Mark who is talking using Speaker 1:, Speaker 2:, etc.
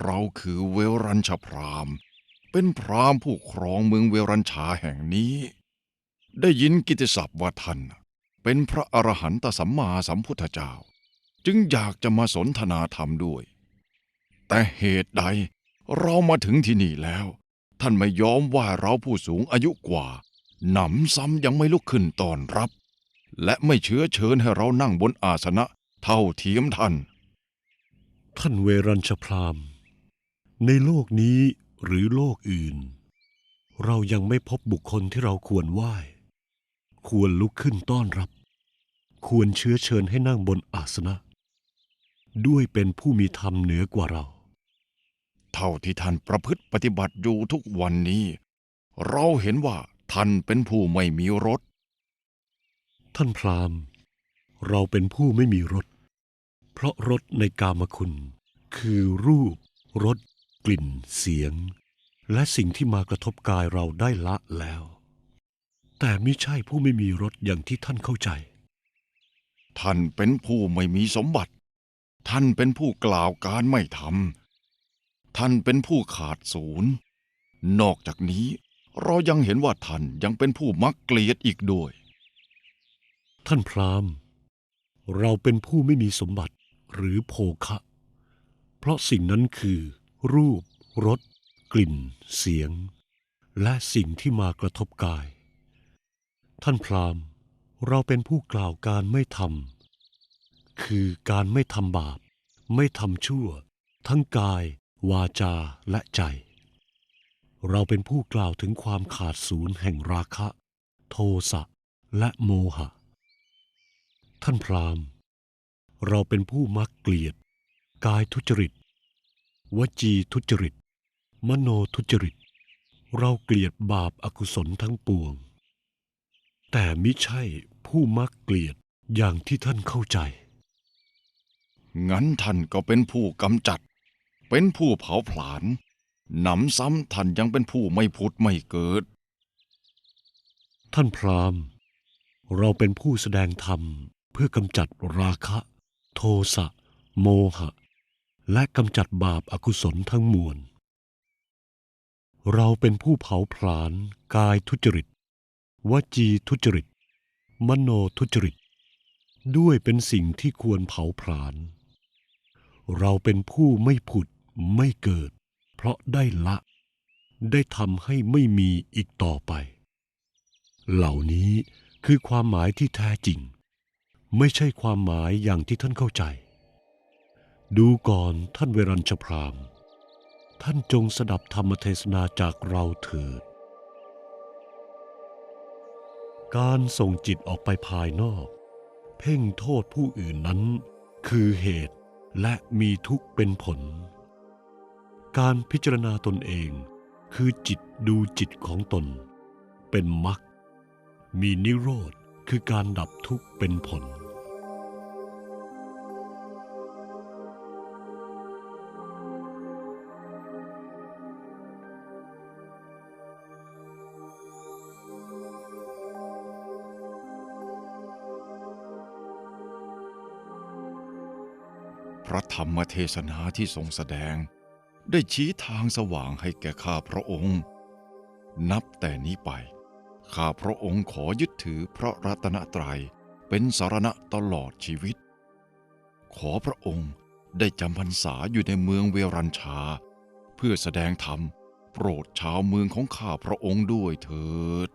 Speaker 1: เราคือเวรัญชพรามเป็นพรามผู้ครองเมืองเวรัญชาแห่งนี้ ได้ยินกิตติศัพท์ว่าท่านเป็นพระอรหันตสัมมาสัมพุทธเจ้า จึงอยากจะมาสนทนาธรรมด้วย แต่เหตุใดเรามาถึงที่นี่แล้ว ท่านไม่ยอมว่าเราผู้สูงอายุกว่าหนำซ้ำยังไม่ลุกขึ้นต้อนรับ และไม่เชื้อเชิญให้เรานั่งบนอาสนะเท่าเทียมท่าน
Speaker 2: ท่านเวรัญชพรามณ์ ในโลกนี้หรือโลกอื่น เรายังไม่พบบุคคลที่เราควรไหว้ ควรลุกขึ้นต้อนรับ ควรเชื้อเชิญให้นั่งบนอาสนะ ด้วยเป็นผู้มีธรรมเหนือกว่าเรา
Speaker 1: เท่าที่ท่านประพฤติปฏิบัติอยู่ทุกวันนี้ เราเห็นว่าท่านเป็นผู้ไม่มีรส
Speaker 2: ท่านพราหมณ์ เราเป็นผู้ไม่มีรสเพราะรสในกามคุณ คือรูปรส กลิ่นเสียง และสิ่งที่มากระทบกายเราได้ละแล้ว แต่ไม่ใช่ผู้ไม่มีรสอย่างที่ท่านเข้าใจ
Speaker 1: ท่านเป็นผู้ไม่มีสมบัติ ท่านเป็นผู้กล่าวการไม่ทำท่านเป็นผู้ขาดศูนย์ นอกจากนี้เรายังเห็นว่าท่านยังเป็นผู้มักเกลียดอีกด้วย
Speaker 2: ท่านพราหมณ์ เราเป็นผู้ไม่มีสมบัติหรือโภคะ เพราะสิ่งนั้นคือ รูป รส กลิ่น เสียง และสิ่งที่มากระทบกาย ท่านพราหมณ์ เราเป็นผู้กล่าวการไม่ทำคือการไม่ทำบาป ไม่ทำชั่ว ทั้งกาย วาจาและใจ เราเป็นผู้กล่าวถึงความขาดศูนย์แห่งราคะ โทสะและโมหะ ท่านพราหมณ์ เราเป็นผู้มักเกลียด กายทุจริต วจีทุจริต มโนทุจริต เราเกลียดบาปอากุศลทั้งปวง แต่มิใช่ผู้มักเกลียดอย่างที่ท่านเข้าใจ
Speaker 1: งั้นท่านก็เป็นผู้กำจัด เป็นผู้เผาผลาญหนำซ้ำท่านยังเป็นผู้ไม่ผุดไม่เกิด
Speaker 2: ท่านพราหมณ์ เราเป็นผู้แสดงธรรมเพื่อกำจัดราคะ โทสะ โมหะ และกำจัดบาปอากุศลทั้งมวล เราเป็นผู้เผาผลาญกายทุจริต วจีทุจริต มโนทุจริต ด้วยเป็นสิ่งที่ควรเผาผลาญ เราเป็นผู้ไม่ผุดไม่เกิด เพราะได้ละ ได้ทำให้ไม่มีอีกต่อไป เหล่านี้คือความหมายที่แท้จริง ไม่ใช่ความหมายอย่างที่ท่านเข้าใจ ดูก่อนท่านเวรัญชพราม ท่านจงสดับธรรมเทศนาจากเราเถิด การส่งจิตออกไปภายนอก เพ่งโทษผู้อื่นนั้น คือเหตุและมีทุกข์เป็นผล การพิจารณาตนเองคือจิตดูจิตของตน เป็นมรรคมีนิโรธคือการดับทุกข์เป็นผล
Speaker 1: พระธรรมเทศนาที่ทรงแสดง ได้ชี้ทางสว่างให้แก่ข้าพระองค์ นับแต่นี้ไป ข้าพระองค์ขอยึดถือพระรัตนตรัยเป็นสารณะตลอดชีวิต ขอพระองค์ได้จำพรรษาอยู่ในเมืองเวรัญชา เพื่อแสดงธรรมโปรดชาวเมืองของข้าพระองค์ด้วยเถิด